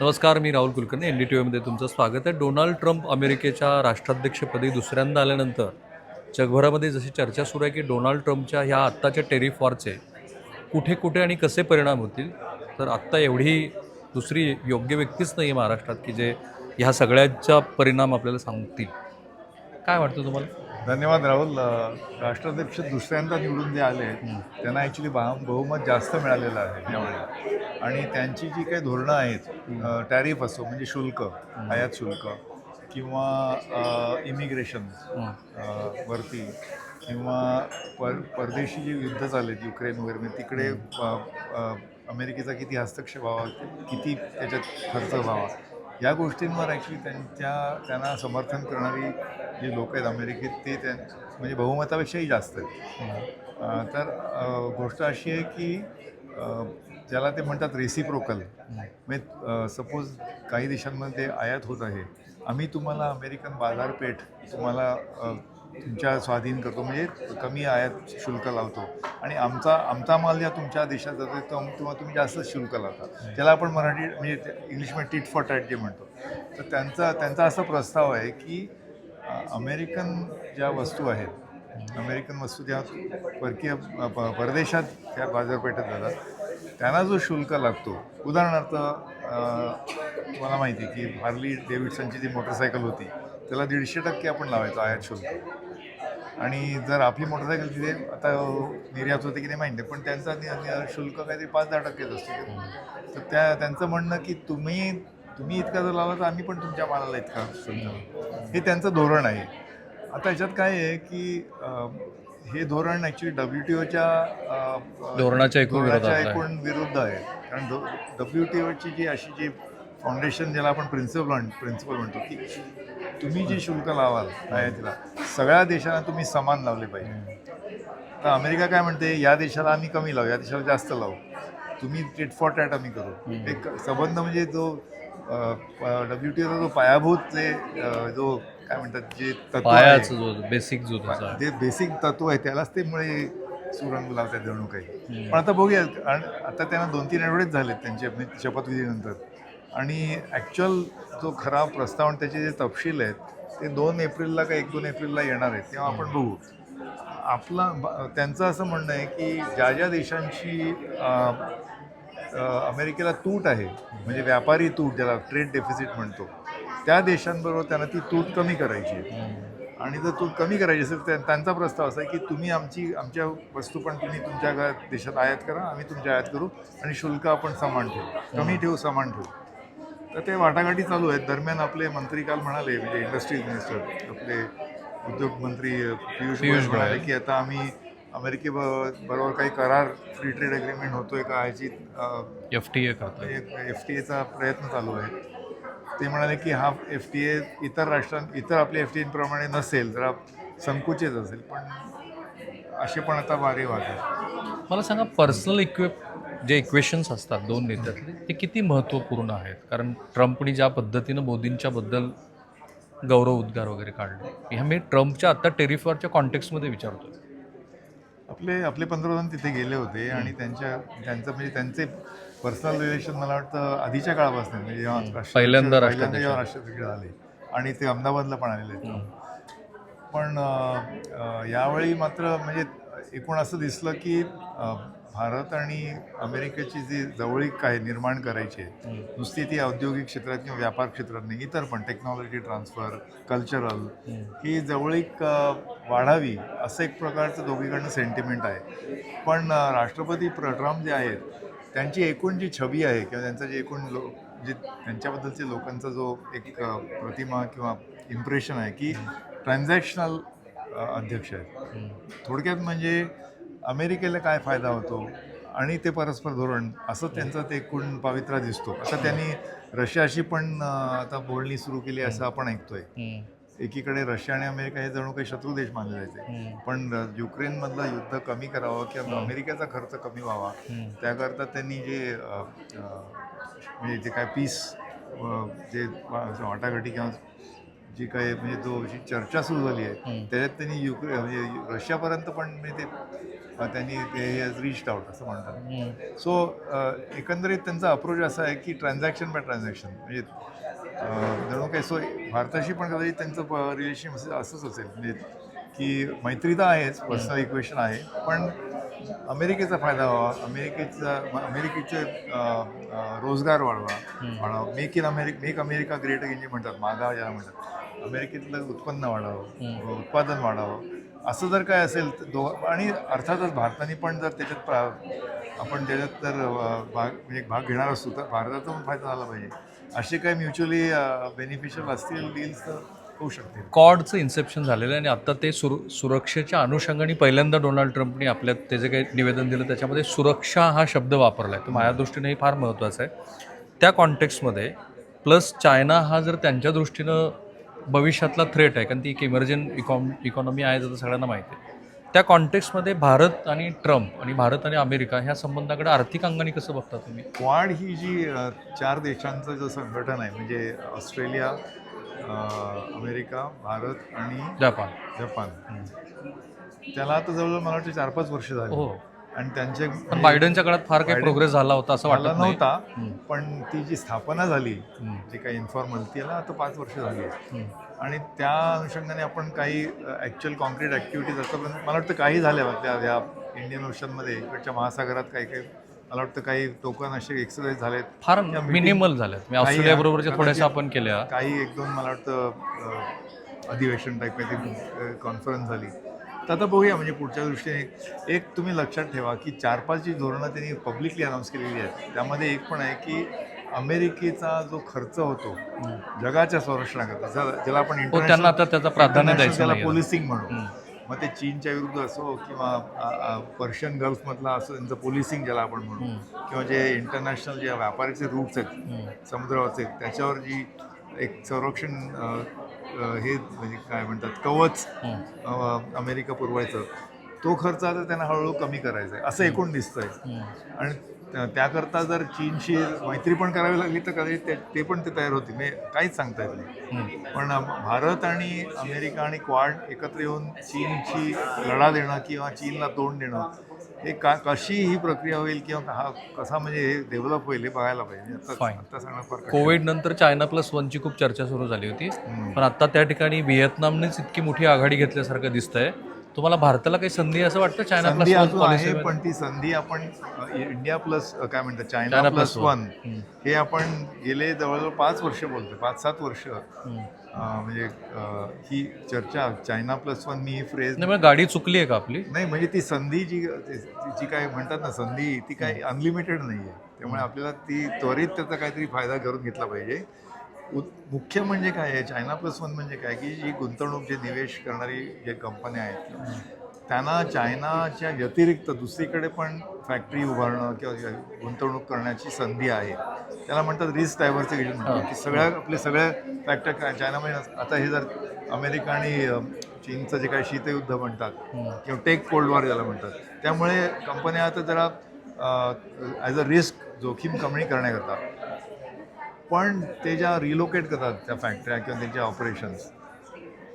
नमस्कार मी Rahul Kulkarni N D T व्हीमध्ये तुमचं स्वागत आहे. डोनाल्ड ट्रम्प अमेरिकेच्या राष्ट्राध्यक्षपदी दुसऱ्यांदा आल्यानंतर जगभरामध्ये जशी चर्चा सुरू आहे की डोनाल्ड ट्रम्पच्या ह्या आत्ताच्या टेरिफ वॉरचे कुठे कुठे आणि कसे परिणाम होतील तर आत्ता एवढी दुसरी योग्य व्यक्तीच नाही आहे महाराष्ट्रात की जे ह्या सगळ्याचा परिणाम आपल्याला सांगतील. काय वाटतं तुम्हाला? धन्यवाद राहुल. राष्ट्राध्यक्ष दुसऱ्यांदा निवडून जे आले त्यांना ॲक्च्युली बहुमत जास्त मिळालेलं आहे यावेळी. आणि त्यांची जी काही धोरणं आहेत टॅरिफ असो म्हणजे शुल्क आयात शुल्क किंवा इमिग्रेशन वरती किंवा पर परदेशी जे युद्ध चालेत युक्रेन वगैरे म्हणजे तिकडे अमेरिकेचा किती हस्तक्षेप व्हावा किती त्याच्यात खर्च व्हावा या गोष्टींवर ॲक्च्युली त्यांच्या त्यांना समर्थन करणारी जी लोक आहेत अमेरिकेत ते त्या म्हणजे बहुमतापेक्षाही जास्त आहेत. तर गोष्ट अशी आहे की ज्याला ते म्हणतात रेसिप्रोकल म्हणजे सपोज काही देशांमध्ये आयात होत आहे. आम्ही तुम्हाला अमेरिकन बाजारपेठ तुम्हाला तुमच्या स्वाधीन करतो. म्हणजे कमी आयात शुल्क लावतो. आणि आमचा आमचा माल ज्या तुमच्या देशात जातो तो तेव्हा तुम्ही जास्त शुल्क लावता. त्याला आपण मराठी म्हणजे इंग्लिशमध्ये टिट फॉर टॅट जे म्हणतो. तर त्यांचा त्यांचा असा प्रस्ताव आहे की अमेरिकन ज्या वस्तू आहेत अमेरिकन वस्तू ज्या परकीय प- परदेशात त्या बाजारपेठेत जातात त्यांना जो शुल्क लागतो उदाहरणार्थ मला माहिती आहे की हार्ली डेव्हिडसनची जी मोटरसायकल होती त्याला दीडशे टक्के आपण लावायचो आयात शुल्क आणि जर आपली मोटरसायकल तिथे आता निर्यात होते की नाही माहिती पण त्यांचा शुल्क काहीतरी पाच दहा टक्केच असतो तर त्या त्यांचं म्हणणं की तुम्ही तुम्ही इतका जर लावला तर आम्ही पण तुमच्या मालाला इतका शुल्क. हे त्यांचं धोरण आहे आता याच्यात काय आहे की हे धोरण ॲक्च्युली डब्ल्यू टी ओच्या धोरणाच्या. एकूण विरुद्ध आहे कारण डब्ल्यू टी ओची जी अशी जी फाउंडेशन ज्याला आपण प्रिन्सिपल प्रिन्सिपल म्हणतो की तुम्ही जे शुल्क लावाल आयातीला सगळ्या देशांना तुम्ही समान लावले पाहिजे. तर अमेरिका काय म्हणते या देशाला आम्ही कमी लावू या देशाला जास्त लावू. तुम्ही टिट फॉर टॅट आम्ही करू. एक संबंध म्हणजे जो डब्ल्यू टी ओचा जो पायाभूत जे जो काय म्हणतात जे तत्व जो बेसिक जो. ते बेसिक तत्व आहे त्यालाच ते मुळे सुरंग लावतात जणू काही. पण आता बघूया आणि आता त्यांना दोन तीन आठवडेच झालेत त्यांचे शपथविधीनंतर. आणि ॲक्च्युअल जो खरा प्रस्ताव आणि त्याचे जे तपशील आहेत ते दोन एप्रिलला का एक दोन एप्रिलला येणार आहेत तेव्हा आपण बघू. आपला त्यांचं असं म्हणणं आहे की ज्या ज्या देशांची अमेरिकेला तूट आहे म्हणजे व्यापारी तूट ज्याला ट्रेड डेफिसिट म्हणतो त्या देशांबरोबर त्यांना ती तूट कमी करायची आहे. आणि जर तूट कमी करायची असेल तर त्यांचा प्रस्ताव असा आहे की तुम्ही आमची आमच्या वस्तू पण तुम्ही तुमच्या देशात आयात करा आम्ही तुमच्या आयात करू आणि शुल्क आपण समान ठेवू. कमी ठेवू समान ठेवू. तर ते वाटाघाटी चालू आहेत. दरम्यान आपले मंत्री काल म्हणाले म्हणजे इंडस्ट्रीज मिनिस्टर आपले उद्योग मंत्री पियुष गोयल म्हणाले की आता आम्ही अमेरिकेबरोबर काही करार फ्री ट्रेड अग्रीमेंट होतोय का ह्याची F T A F T एचा प्रयत्न चालू आहे. ते म्हणाले की हा एफ टी ए इतर राष्ट्रां इतर आपल्या एफ टी एप्रमाणे नसेल जरा संकुचित असेल पण असे पण आता वारे वाद आहेत मला सांगा पर्सनल इक्विप जे इक्वेशन्स असतात दोन नेत्यातले ते किती महत्त्वपूर्ण आहेत? कारण ट्रम्पनी ज्या पद्धतीनं मोदींच्या बद्दल गौरव उद्गार वगैरे काढले ह्या मी ट्रम्पच्या आत्ता टेरिफवरच्या कॉन्टेक्स्टमध्ये विचारतो आपले आपले पंतप्रधान तिथे गेले होते आणि त्यांच्या त्यांचं म्हणजे त्यांचे पर्सनल रिलेशन मला वाटतं आधीच्या काळापासून म्हणजे जेव्हा पहिल्यांदा पहिल्यांदा जेव्हा राष्ट्राध्यक्ष झाले आणि ते अहमदाबादला पण आलेले आहेत. पण यावेळी मात्र म्हणजे एकूण असं दिसलं की भारत आणि अमेरिकेची जी जवळीक आहे निर्माण करायची आहे नुसती ती औद्योगिक क्षेत्रात किंवा व्यापार क्षेत्रात नाही इतर पण टेक्नॉलॉजी ट्रान्सफर कल्चरल ही जवळीक वाढावी असं एक प्रकारचं दोघीकडनं सेंटिमेंट आहे. पण राष्ट्रपती प्र ट्रम्प जे आहेत त्यांची एकूण जी छबी आहे किंवा त्यांचं जे एकूण लो जे त्यांच्याबद्दलचे लोकांचा जो एक प्रतिमा किंवा इम्प्रेशन आहे की ट्रान्झॅक्शनल अध्यक्ष आहेत. थोडक्यात म्हणजे अमेरिकेला काय फायदा होतो? आणि ते परस्पर धोरण असं त्यांचं ते एकूण पावित्रा दिसतो. आता त्यांनी रशियाशी पण आता बोलणी सुरू केली असं आपण ऐकतोय. एकीकडे रशिया आणि अमेरिका हे जणू काही शत्रू देश मानले जायचे. पण युक्रेनमधलं युद्ध कमी करावं किंवा अमेरिकेचा खर्च कमी व्हावा त्याकरता त्यांनी जे म्हणजे जे काय पीस जे वाटाघाटी किंवा जी काय म्हणजे जो जी चर्चा सुरू झाली आहे त्याच्यात त्यांनी युक्रे म्हणजे रशियापर्यंत पण म्हणजे ते त्यांनी ते हॅज रिच्ड आउट असं म्हणतात. सो एकंदरीत त्यांचा अप्रोच असा आहे की ट्रान्झॅक्शन बाय ट्रान्झॅक्शन म्हणजे जणू काही सो भारताशी पण कदाचित त्यांचं रिलेशन असंच असेल. म्हणजे की मैत्री तर आहेच पर्सनल इक्वेशन आहे. पण अमेरिकेचा फायदा व्हावा अमेरिकेचा अमेरिकेचे रोजगार वाढवा. वाढवा. Make in America make America great again जे म्हणतात. मागा ज्याला म्हणतात. अमेरिकेतलं उत्पन्न वाढावं. उत्पादन वाढावं. असं जर काय असेल तर दो आणि अर्थातच भारताने पण जर त्याच्यात प्रा- आपण त्याच्यात तर भाग म्हणजे भाग घेणार असू तर भारताचा पण फायदा झाला पाहिजे. असे काही म्युच्युअली बेनिफिशियल असतील डील्स तर होऊ शकतील. कॉडचं इन्सेप्शन झालेलं आहे आणि आत्ता ते सुर सुरक्षेच्या अनुषंगाने पहिल्यांदा डोनाल्ड ट्रम्पने आपल्या ते जे काही निवेदन दिलं त्याच्यामध्ये सुरक्षा हा शब्द वापरला आहे. तो माझ्या दृष्टीनेही फार महत्त्वाचा आहे. त्या कॉन्टेक्स्टमध्ये प्लस चायना हा जर त्यांच्या दृष्टीनं भविष्यातला थ्रेट आहे. कारण ती एक इमर्जंट इकॉन इकॉनॉमी आहे जर सगळ्यांना माहिती आहे. त्या कॉन्टेक्स्टमध्ये भारत आणि ट्रम्प आणि भारत आणि अमेरिका ह्या संबंधाकडे आर्थिक अंगाने कसं बघता तुम्ही? क्वाड ही जी चार देशांचं जो संघटन आहे म्हणजे ऑस्ट्रेलिया अमेरिका भारत आणि जपान. जपान. त्याला आता जवळजवळ मला वाटतं चार पाच वर्ष झाली. हो. आणि त्यांचे पण बायडनच्या काळात फार काही प्रोग्रेस झाला होता असं नाही. नव्हता. पण ती जी स्थापना झाली. जी काही इन्फॉर्मल त्याला आता पाच वर्ष झाली. आणि त्या अनुषंगाने आपण काही ॲक्च्युअल कॉन्क्रीट ॲक्टिव्हिटीज आतापर्यंत मला वाटतं काही झाल्या त्या या इंडियन ओशनमध्ये इकडच्या महासागरात काही काही मला वाटतं काही टोकन असे एक्सरसाइज झालेत. फार मिनिमल झाल्यात मी ऑस्ट्रेलिया बरोबरच्या थोड्याशा आपण केल्या. काही एक दोन मला वाटतं अधिवेशन टाईप कॉन्फरन्स झाली. तर आता बघूया म्हणजे पुढच्या दृष्टीने. एक तुम्ही लक्षात ठेवा की चार पाच जी धोरणं त्यांनी पब्लिकली अनाऊन्स केलेली आहेत. त्यामध्ये एक पण आहे की अमेरिकेचा जो खर्च होतो जगाच्या संरक्षणाकरता ज्याला आपण हो त्यांना आता त्याचं प्राधान्य द्यायचं त्याला पोलिसिंग म्हणू. मग ते चीनच्या विरुद्ध असो किंवा पर्शियन गल्फमधला असो त्यांचं पोलिसिंग ज्याला आपण म्हणू किंवा जे इंटरनॅशनल जे व्यापाराचे रूट्स आहेत समुद्रावरचे त्याच्यावर जी एक संरक्षण हे म्हणजे काय म्हणतात कवच अमेरिका पुरवायचं तो खर्च आता त्यांना हळूहळू कमी करायचा आहे असं एकूण दिसतंय. आणि त्या- त्याकरता जर चीनशी मैत्री पण करावी लागली तर कदाचित ते- ते पण ते तयार होतील म्हणजे काहीच सांगता येत नाही. पण भारत आणि अमेरिका आणि क्वाड एकत्र येऊन चीनची लढा देणं किंवा चीनला तोंड देणं हे का कशी ही प्रक्रिया होईल किंवा हा कसा म्हणजे हे डेव्हलप होईल हे बघायला पाहिजे. आता Fine. आता सांगणं फार कठीण. कोविड नंतर चायना प्लस वनची खूप चर्चा सुरू झाली होती. हम्म. पण आता त्या ठिकाणी व्हिएतनामनेच इतकी मोठी आघाडी घेतल्यासारखं दिसतंय. तुम्हाला भारताला काही संधी असं वाटतं? चायना संधी प्लस वन अजून आहे पण ती संधी आपण अ, इंडिया प्लस अ, काय म्हणतात China China plus plus one one. हे आपण गेले जवळजवळ पाच वर्ष बोलतोय पाच सात वर्ष. म्हणजे ही चर्चा चायना प्लस वन मी ही फ्रेज नाही गाडी चुकली आहे का आपली? नाही म्हणजे ती संधी जी जी काय म्हणतात ना संधी ती काय अनलिमिटेड नाही आहे. त्यामुळे आपल्याला ती त्वरित त्याचा काहीतरी फायदा करून घेतला पाहिजे. उ- मुख्य म्हणजे काय आहे? चायना प्लस वन म्हणजे काय? की जी गुंतवणूक जे निवेश करणारी जे कंपन्या आहेत त्यांना चायनाच्या व्यतिरिक्त दुसरीकडे पण फॅक्टरी उभारणं किंवा गुंतवणूक करण्याची संधी आहे. त्याला म्हणतात रिस्क डायव्हर्सिफिकेशन म्हणतात. की सगळ्या आपले सगळ्या फॅक्टर चायनामध्ये आता हे जर अमेरिका आणि चीनचं जे काही शीतयुद्ध म्हणतात किंवा टेक कोल्ड वॉर ज्याला म्हणतात त्यामुळे कंपन्या आता जरा ॲज अ रिस्क जोखीम कमी करण्याकरता पण ते ज्या रिलोकेट करतात त्या फॅक्टऱ्या किंवा त्यांच्या ऑपरेशन्स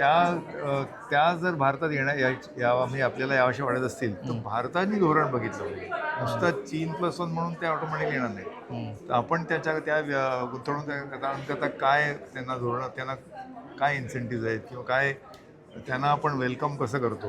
त्या त्या जर भारतात येण्या या यावा म्हणजे आपल्याला यावर्षी वाढत असतील तर भारताने धोरण बघितलं पाहिजे. नुसतं चीन प्लस वन म्हणून ते ऑटोमॅटिक येणार नाही. तर आपण त्याच्या त्या व्य- गुंतवणूककरता काय त्यांना धोरणं त्यांना काय इन्सेंटिव्ह आहेत किंवा काय त्यांना आपण वेलकम कसं करतो?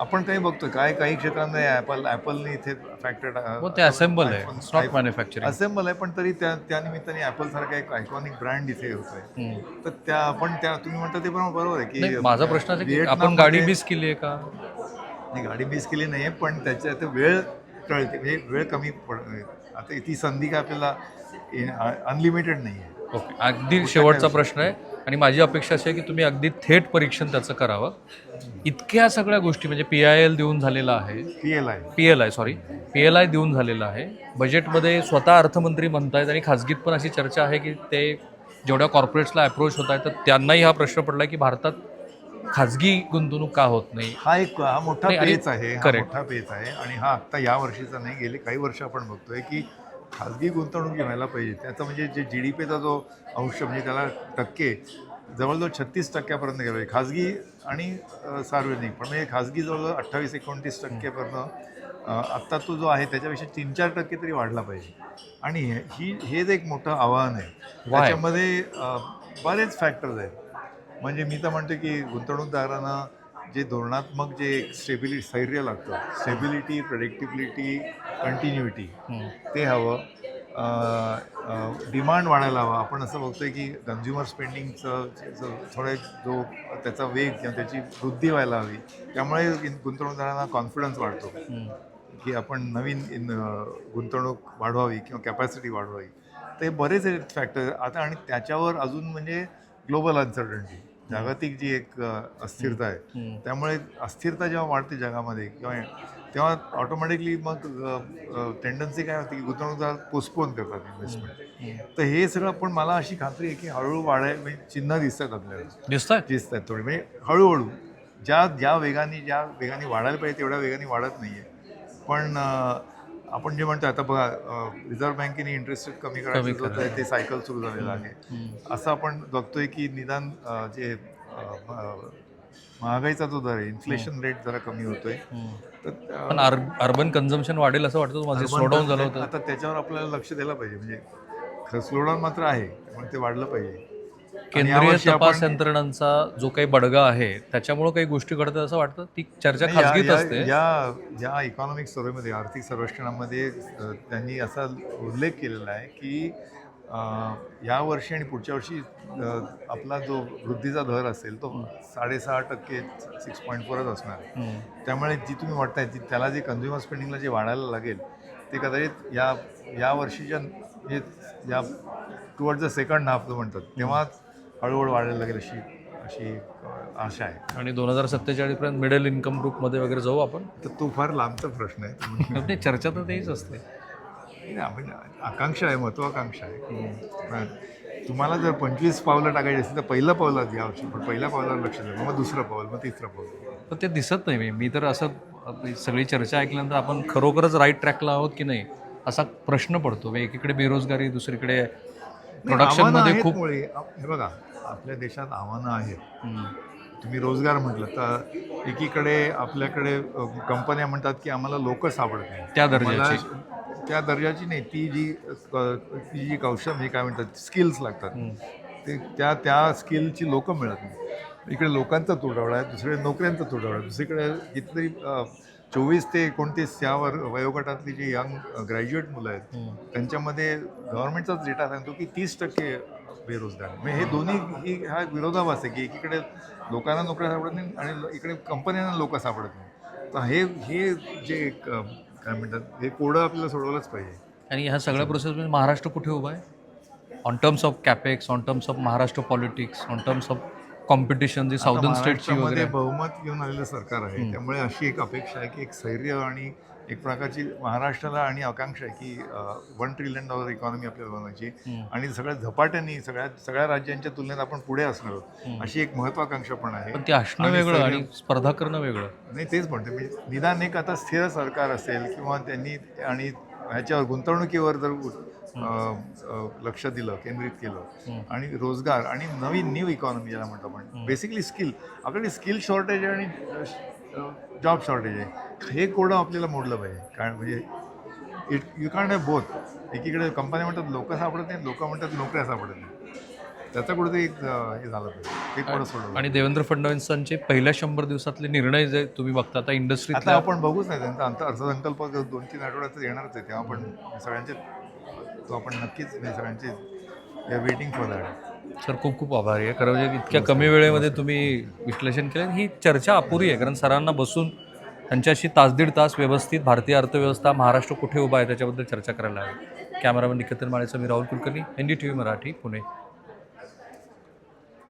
आपण काही बघतो काय काही क्षेत्रांमध्ये ॲपल ॲपलने इथे फॅक्टरी हो असेंबल आहे. इट्स नॉट मॅन्युफॅक्चरिंग असेंबल आहे पण तरी त्या त्यानिमित्ताने ॲपल सारखा एक आयकॉनिक ब्रँड इथे होतोय तर त्या आपण त्या तुम्ही म्हणता ते पण बरोबर आहे की माझा प्रश्न आहे आपण गाडी मिस केली आहे का? नाही गाडी मिस केली नाही पण त्याच्या वेळ टळते म्हणजे वेळ कमी पड आता ती संधी काय आपल्याला अनलिमिटेड नाही आहे ओके अगदी शेवटचा प्रश्न आहे. आणि माझी अपेक्षा अशी आहे की तुम्ही अगदी थेट परीक्षण त्याचं करावं. इतक्या सगळ्या गोष्टी म्हणजे पी आय एल देऊन झालेला आहे. पी एल आहे P L I sorry P L I देऊन झालेलं आहे. बजेटमध्ये स्वतः अर्थमंत्री म्हणतायत आणि खाजगीत पण अशी चर्चा आहे की ते जेवढ्या कॉर्पोरेट्सला अप्रोच होत आहे तर त्यांनाही हा प्रश्न पडला की भारतात खाजगी गुंतवणूक का होत नाही? हा एक हा मोठा पेच आहे हा correct. मोठा पेच आहे. आणि हा आत्ता या वर्षीचा नाही गेले काही वर्ष आपण बघतोय की खाजगी गुंतवणूक व्हायला पाहिजे. त्याचा म्हणजे जे जी डी पीचा जो अंश म्हणजे त्याला टक्के जवळजवळ छत्तीस टक्क्यापर्यंत गेलो आहे खाजगी आणि सार्वजनिक. पण म्हणजे खाजगी जवळजवळ अठ्ठावीस एकोणतीस टक्केपर्यंत आत्ता तो जो आहे त्याच्यापेक्षा तीन चार टक्के तरी वाढला पाहिजे. आणि हे- ही हेच एक मोठं आव्हान आहे त्याच्यामध्ये बरेच फॅक्टर्स आहेत. म्हणजे मी तर म्हणतो की गुंतवणूकदारांना जे धोरणात्मक जे स्टेबिलिटी स्थैर्य लागतं स्टेबिलिटी प्रेडिक्टिबिलिटी कंटिन्युटी ते हवं. डिमांड वाढायला हवा. आपण असं बघतोय की कन्झ्युमर स्पेंडिंगचं थोडे जो त्याचा वेग किंवा त्याची वृद्धी व्हायला हवी त्यामुळे गुंतवणूकदारांना कॉन्फिडन्स वाढतो. की आपण नवीन इन गुंतवणूक वाढवावी किंवा कॅपॅसिटी वाढवावी. तर हे बरेच फॅक्टर आता आणि त्याच्यावर अजून म्हणजे ग्लोबल अनसर्टन्टी जागतिक जी एक अस्थिरता आहे त्यामुळे अस्थिरता जेव्हा वाढते जगामध्ये किंवा तेव्हा ऑटोमॅटिकली मग टेंडन्सी काय होती की गुंतवणूकदार पोस्टपोन करतात इन्व्हेस्टमेंट तर हे सगळं पण मला अशी खात्री आहे की हळूहळू वाढाय म्हणजे चिन्ह दिसतात आपल्याला. दिसत दिसत आहेत थोडी. म्हणजे हळूहळू ज्या ज्या वेगाने ज्या वेगाने वाढायला पाहिजे तेवढ्या वेगाने वाढत नाही आहे पण आपण जे म्हणतो आता बघा रिझर्व्ह बँकेने इंटरेस्ट रेट कमी करायचं ते सायकल सुरू झालेलं आहे. असं आपण बघतोय की निदान जे महागाईचा जो दर आहे इन्फ्लेशन रेट जरा कमी होतोय. तर पण अर्बन कन्झम्पन वाढेल असं वाटतं माझे स्लो डाऊन झालं होतं. आता त्याच्यावर आपल्याला लक्ष द्यायला पाहिजे. म्हणजे खरं स्लोडाऊन मात्र आहे पण ते वाढलं पाहिजे. केंद्रीय यावर्षी तपास यंत्रणांचा जो काही बडगा आहे त्याच्यामुळे काही गोष्टी घडतात असं वाटतं? ती चर्चा नाही, या- खाजगीत या- असते. या या इकॉनॉमिक सर्वेमध्ये आर्थिक सर्वेक्षणामध्ये अ, त्यांनी असा उल्लेख केलेला आहे की अ, या वर्षी आणि पुढच्या वर्षी अ, आपला जो वृद्धीचा दर असेल तो साडेसहा टक्के सिक्स पॉईंट फोरच असणार आहे. हम्म. त्यामुळे जी तुम्ही वाटताय ती त्याला जे कन्झ्युमर स्पेंडिंगला जे वाढायला लागेल ते कदाचित या या वर्षीच्या हे या टुवर्ड द सेकंड हाफ जो म्हणतात तेव्हाच हळूहळू वाढायला लागेल अशी अशी आशा आहे. आणि दोन हजार सत्तेचाळीस पर्यंत मिडल इन्कम ग्रुपमध्ये वगैरे जाऊ आपण? तर तो फार लांबचा प्रश्न आहे. चर्चा तर तेच असते. आकांक्षा आहे महत्वाकांक्षा आहे. तुम्हाला जर पंचवीस पावलं टाकायची असेल तर पहिलं पावलं घ्या पण पहिल्या पावलावर लक्ष द्या. मग दुसरं पाऊल मग तिसरं पाऊल. पण ते दिसत नाही. मी मी तर असं सगळी चर्चा ऐकल्यानंतर आपण खरोखरच राईट ट्रॅकला आहोत की नाही असा प्रश्न पडतो. म्हणजे एकीकडे बेरोजगारी दुसरीकडे प्रोडक्शन आव्हानं मध्ये आहेत खूप हे बघा आपल्या देशात आव्हानं आहेत. तुम्ही रोजगार म्हटलं तर एकीकडे आपल्याकडे कंपन्या म्हणतात की आम्हाला लोक सापडत नाही त्या दर्जाची. त्या दर्जाची नाही ती जी ती जी कौशल्य म्हणजे काय म्हणतात स्किल्स लागतात. ते त्या त्या स्किलची लोकं मिळत नाही. इकडे लोकांचा तुटवडा आहे दुसरीकडे नोकऱ्यांचा तुटवडा आहे. दुसरीकडे कितीतरी चोवीस ते एकोणतीस या वर वयोगटातली जी यंग ग्रॅज्युएट मुलं आहेत त्यांच्यामध्ये गव्हर्नमेंटचाच डेटा सांगतो की तीस टक्के बेरोजगार. म्हणजे हे दोन्ही ही हा विरोधाभास आहे की एकीकडे लोकांना नोकऱ्या सापडत नाही आणि इकडे कंपन्यांना लोक सापडत नाही तर हे हे जे काय म्हणतात हे कोडं आपल्याला सोडवलंच पाहिजे. आणि ह्या सगळ्या प्रोसेसमध्ये महाराष्ट्र कुठे उभा आहे? On terms of capex on terms of Maharashtra politics on terms of competition G southern स्टेटची वगैरे. बहुमत घेऊन आलेलं सरकार आहे. त्यामुळे अशी एक अपेक्षा आहे की एक स्थैर्य आणि एक प्रकारची महाराष्ट्राला आणि आकांक्षा आहे की वन ट्रिलियन डॉलर इकॉनॉमी आपल्याला बनवायची आणि सगळ्या झपाट्याने सगळ्या सगळ्या राज्यांच्या तुलनेत आपण पुढे असणार आहोत. अशी एक महत्वाकांक्षा पण आहे. ते असणं वेगळं आणि स्पर्धा करणं वेगळं. नाही तेच म्हणते मी निदान एक आता स्थिर सरकार असेल किंवा त्यांनी आणि ह्याच्यावर गुंतवणुकीवर जर लक्ष दिलं केंद्रित केलं. आणि रोजगार आणि नवीन न्यू इकॉनॉमी ज्याला म्हणतो आपण. बेसिकली स्किल आपल्याकडे स्किल शॉर्टेज आहे आणि जॉब शॉर्टेज आहे. हे कोडं आपल्याला मोडलं पाहिजे. कारण म्हणजे it you can have both एकीकडे कंपन्या म्हणतात लोक सापडत नाही लोक म्हणतात नोकऱ्या सापडत नाही त्याचा कुठेतरी एक हे झालं पाहिजे. ते कोडं सोडलं आणि देवेंद्र फडणवीसांचे पहिल्या शंभर दिवसातले निर्णय जे तुम्ही बघता आता आता इंडस्ट्रीतल्या आपण बघूच नाही. त्यांचा अंत अर्थसंकल्प दोन तीन आठवड्यात येणारच आहे. तेव्हा आपण सगळ्यांचे तो आपण नक्कीच सरांची सगळ्यांचे वेटिंग फॉर दॅट सर खूप खूप आभारी. आहे खरं म्हणजे इतक्या कमी वेळेमध्ये तुम्ही विश्लेषण केलं ही चर्चा अपुरी आहे कारण सरांना बसून त्यांच्याशी तास दीड तास व्यवस्थित भारतीय अर्थव्यवस्था महाराष्ट्र कुठे उभा आहे त्याच्याबद्दल चर्चा करायला हवी. कॅमेरामन निकेतन माळेचं मी Rahul Kulkarni N D T V Marathi Pune.